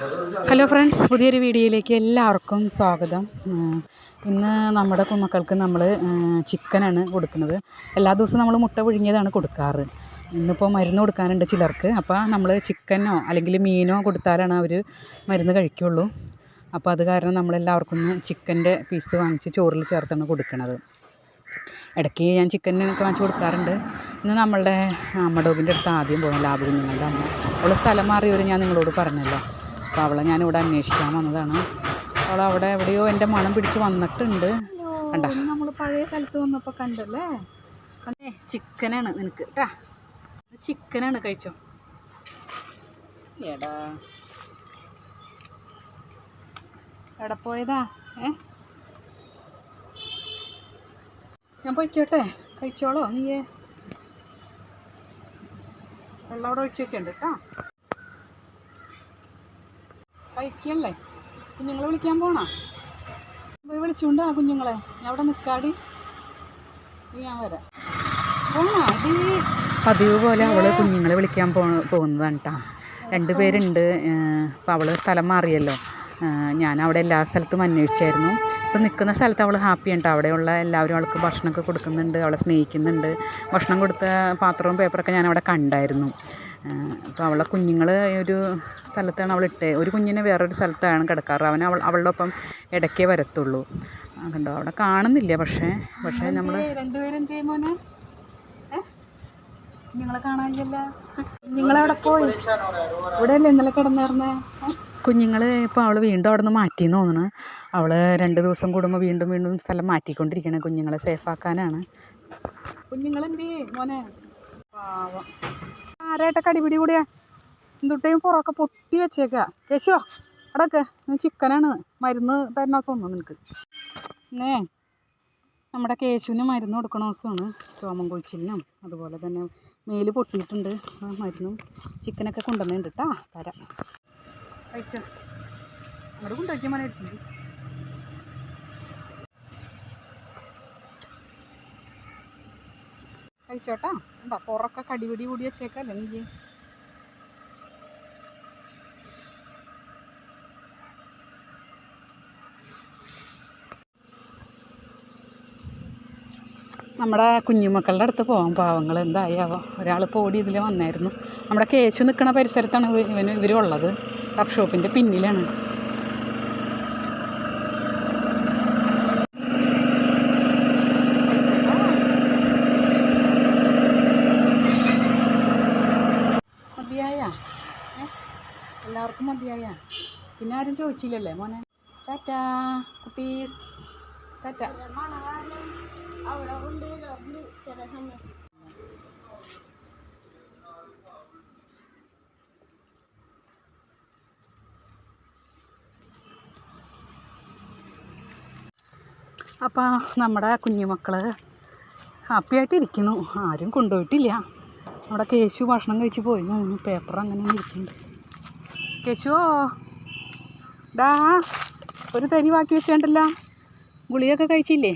Hello friends പുതിയൊരു വീഡിയോയിലേക്ക് എല്ലാവർക്കും സ്വാഗതം. ഇന്ന് നമ്മുടെ കുമ്മക്കൾക്ക് നമ്മൾ ചിക്കനാണ് കൊടുക്കുന്നത്. എല്ലാ ദിവസവും നമ്മൾ മുട്ട പുഴുങ്ങിയതാണ് കൊടുക്കാറ്. ഇന്നിപ്പോൾ മരുന്ന് കൊടുക്കാനുണ്ട് ചിലർക്ക്. അപ്പോൾ നമ്മൾ ചിക്കനോ അല്ലെങ്കിൽ മീനോ കൊടുത്താലാണ് അവർ മരുന്ന് കഴിക്കുള്ളൂ. അപ്പോൾ അത് കാരണം നമ്മളെല്ലാവർക്കും ചിക്കന്റെ പീസ് വാങ്ങിച്ച് ചോറിൽ ചേർത്താണ് കൊടുക്കുന്നത് ഇടയ്ക്ക് ഞാൻ ചിക്കനൊക്കെ വാങ്ങിച്ച് കൊടുക്കാറുണ്ട്. ഇന്ന് നമ്മളുടെ അമ്മ ഡോഗിന്റെ അടുത്ത് ആദ്യം പോകുന്ന ലാബ് കുഞ്ഞുങ്ങളുടെ അമ്മ അവൾ സ്ഥലം മാറിയവർ ഞാൻ നിങ്ങളോട് പറഞ്ഞല്ലോ. അപ്പോൾ അവളെ ഞാനിവിടെ അന്വേഷിക്കാൻ വന്നതാണ്. അവൾ അവിടെ എവിടെയോ എന്റെ മണം പിടിച്ച് വന്നിട്ടുണ്ട്. കണ്ട? നമ്മൾ പഴയ സ്ഥലത്ത് വന്നപ്പോൾ കണ്ടല്ലേ? കണ്ടേ? ചിക്കനാണ് നിനക്ക്. കേട്ടാ ചിക്കനാണ് കഴിച്ചോ? എടാ. എവിടെ പോയതാ. ഏ? ഞാൻ പൊയ്ക്കോട്ടെ. കഴിച്ചോളോ നീയേ. വെള്ളം അവിടെ ഒഴിച്ച് വെച്ചിട്ടുണ്ട് കേട്ടോ കഴിക്കല്ലേ? കുഞ്ഞുങ്ങളെ വിളിക്കാൻ പോണോ? പോയി വിളിച്ചുകൊണ്ട് ആ കുഞ്ഞുങ്ങളെ. ഞാൻ അവിടെ നിൽക്കാടി ഞാൻ വരാം. പോണോ? അടി. പതിവ് പോലെ അവൾ കുഞ്ഞുങ്ങളെ വിളിക്കാൻ പോ പോകുന്നതാണ് കേട്ടോ രണ്ട് പേരുണ്ട്. അപ്പോൾ അവൾ സ്ഥലം മാറിയല്ലോ. ഞാൻ അവിടെ എല്ലാ സ്ഥലത്തും അന്വേഷിച്ചായിരുന്നു. ഇപ്പോൾ നിൽക്കുന്ന സ്ഥലത്ത് അവൾ ഹാപ്പിയാണ് കേട്ടോ അവിടെയുള്ള എല്ലാവരും അവൾക്ക് ഭക്ഷണമൊക്കെ കൊടുക്കുന്നുണ്ട് അവളെ സ്നേഹിക്കുന്നുണ്ട്. ഭക്ഷണം കൊടുത്ത പാത്രവും പേപ്പറൊക്കെ ഞാൻ അവിടെ കണ്ടായിരുന്നു. അപ്പോൾ അവളെ കുഞ്ഞുങ്ങൾ ഒരു സ്ഥലത്താണ് അവൾ ഇട്ടേ. ഒരു കുഞ്ഞിനെ വേറൊരു സ്ഥലത്താണ് കിടക്കാറ്. അവൻ അവൾ അവളുടെ ഒപ്പം ഇടയ്ക്കേ വരത്തുള്ളൂ. കണ്ടോ? അവിടെ കാണുന്നില്ല പക്ഷേ പക്ഷേ നമ്മൾ നിങ്ങളെ കാണാനില്ലല്ലോ? നിങ്ങളെവിടെ പോയി? ഇവിടെ അല്ലേ ഇന്നലെ കിടന്നിരുന്നേ? കുഞ്ഞുങ്ങൾ ഇപ്പോൾ അവൾ വീണ്ടും അവിടെ നിന്ന് മാറ്റിയെന്ന് തോന്നുന്നു. അവൾ രണ്ട് ദിവസം കൂടുമ്പോൾ വീണ്ടും വീണ്ടും സ്ഥലം മാറ്റിക്കൊണ്ടിരിക്കണേ. കുഞ്ഞുങ്ങളെ സേഫാക്കാനാണ് കുഞ്ഞുങ്ങളെന്തേ മോനെ? പാവം. ആരായിട്ട കടിപിടി കൂടിയാ? എന്തുട്ടേയും പുറമൊക്കെ പൊട്ടി വെച്ചേക്കാ. കേശോ അടക്കെ ചിക്കനാണ് മരുന്ന് തരുന്ന ദിവസം നിനക്ക്. ഏ നമ്മുടെ കേശുവിന് മരുന്ന് കൊടുക്കണ ദിവസമാണ്. രോമം കൊഴിച്ചിലിനും അതുപോലെ തന്നെ മേൽ പൊട്ടിയിട്ടുണ്ട്. മരുന്നും ചിക്കനൊക്കെ കൊണ്ടുവന്നിട്ടുണ്ട് കേട്ടാ തരാം. കഴിച്ചോട്ടാ? എന്താ പുറക്കെ കടിപിടി കൂടി വെച്ചേക്കല്ലേ നീ? നമ്മുടെ കുഞ്ഞുമക്കളുടെ അടുത്ത് പോകാം പാവങ്ങൾ എന്തായാവോ ഒരാൾ പോടി ഇതിൽ വന്നായിരുന്നു. നമ്മുടെ കേശു നിൽക്കുന്ന പരിസരത്താണ് ഇവ- ഇവന് ഇവരുള്ളത്. വർക്ക്ഷോപ്പിന്റെ പിന്നിലാണ്. മതിയായ? എല്ലാവർക്കും മതിയായ? പിന്നെ ആരും ചോദിച്ചില്ലല്ലേ മോനെ? ടാറ്റാ കുട്ടീസ്. ടാറ്റ. അവിടെ കൊണ്ട് ചില സമയത്ത്. അപ്പോൾ നമ്മുടെ കുഞ്ഞുമക്കൾ ഹാപ്പി ആയിട്ടിരിക്കുന്നു ആരും കൊണ്ടുപോയിട്ടില്ല. നമ്മുടെ കേശു ഭക്ഷണം കഴിച്ച് പോയി. തോന്നുന്നു പേപ്പർ അങ്ങനെ ഇരിക്കുന്നുണ്ട്. കേശുവോ? ഡാ ഒരു തരി ബാക്കി വെച്ചേണ്ടല്ലോ. ഗുളിയൊക്കെ കഴിച്ചില്ലേ?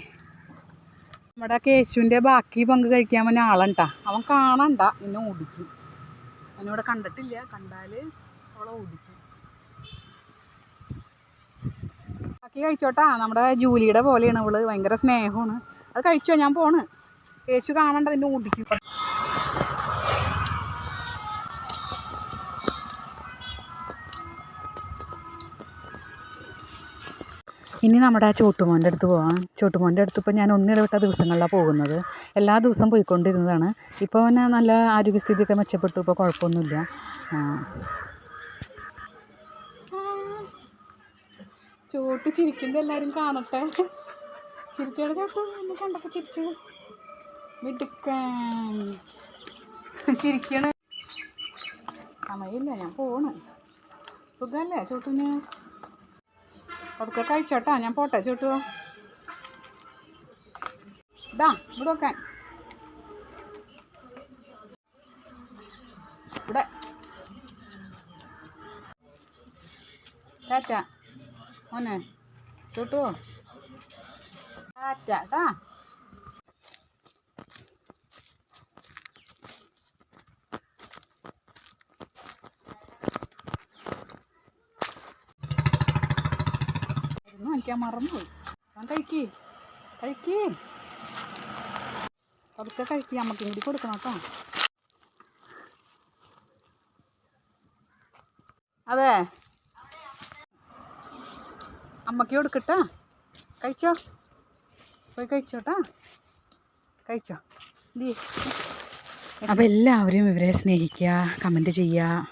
നമ്മുടെ കേശുവിന്റെ ബാക്കി പങ്ക് കഴിക്കാൻ വന്ന ആളുണ്ടാ. അവൻ കാണണ്ട. എന്നെ ഓടിക്കും. അവനിവിടെ കണ്ടിട്ടില്ല. കണ്ടാൽ അവളെ ഓടിക്കും. ബാക്കി കഴിച്ചോട്ടാ. നമ്മുടെ ജൂലിയുടെ പോലെയാണ് അവൾ ഭയങ്കര സ്നേഹമാണ്. അത് കഴിച്ചോ? ഞാൻ പോണ്. കേശു കാണണ്ട അതിന്റെ ഊട്ടിക്ക്. ഇനി നമ്മുടെ ആ ചോട്ടുമോന്റെ അടുത്ത് പോവാം. ചോട്ടുമോന്റെ അടുത്ത് ഇപ്പോൾ ഞാൻ ഒന്നിടവിട്ട ദിവസങ്ങളിലാണ് പോകുന്നത്. എല്ലാ ദിവസവും പോയിക്കൊണ്ടിരുന്നതാണ്. ഇപ്പോൾ അവന് നല്ല ആരോഗ്യസ്ഥിതിയൊക്കെ മെച്ചപ്പെട്ടു. ഇപ്പോൾ കുഴപ്പമൊന്നുമില്ല ആ. ചോട്ട് ചിരിക്കുന്നത് എല്ലാവരും കാണട്ടെ. ചിരിച്ചോടെ ചോട്ടു എന്നെ കണ്ടപ്പോൾ ചിരിച്ചു. മിടുക്കാൻ. ചിരിക്കണ. സമയമില്ല ഞാൻ പോണ്. സുഖമല്ലേ ചോട്ടിന് അതൊക്കെ കഴിച്ചോട്ടാ ഞാൻ പോട്ടെ ചോട്ടു ഇതാ ഇവിടെ വെക്കാൻ. ഇവിടെ. ടാറ്റ. മോനെ ചോട്ടു ടാറ്റ വാങ്ങിക്കാൻ മറന്നുപോയി. ഞാൻ കഴിക്കേ കഴിക്കേ. പതുക്കെ കഴിക്കുക അമ്മയ്ക്കും കൂടി കൊടുക്കണം കേട്ടോ. അതെ. അമ്മയ്ക്ക് കൊടുക്കട്ടാ. കഴിച്ചോ? പോയി കഴിച്ചോട്ടാ. കഴിച്ചോ? അപ്പോൾ എല്ലാവരും ഇവരെ സ്നേഹിക്കുക കമന്റ് ചെയ്യുക.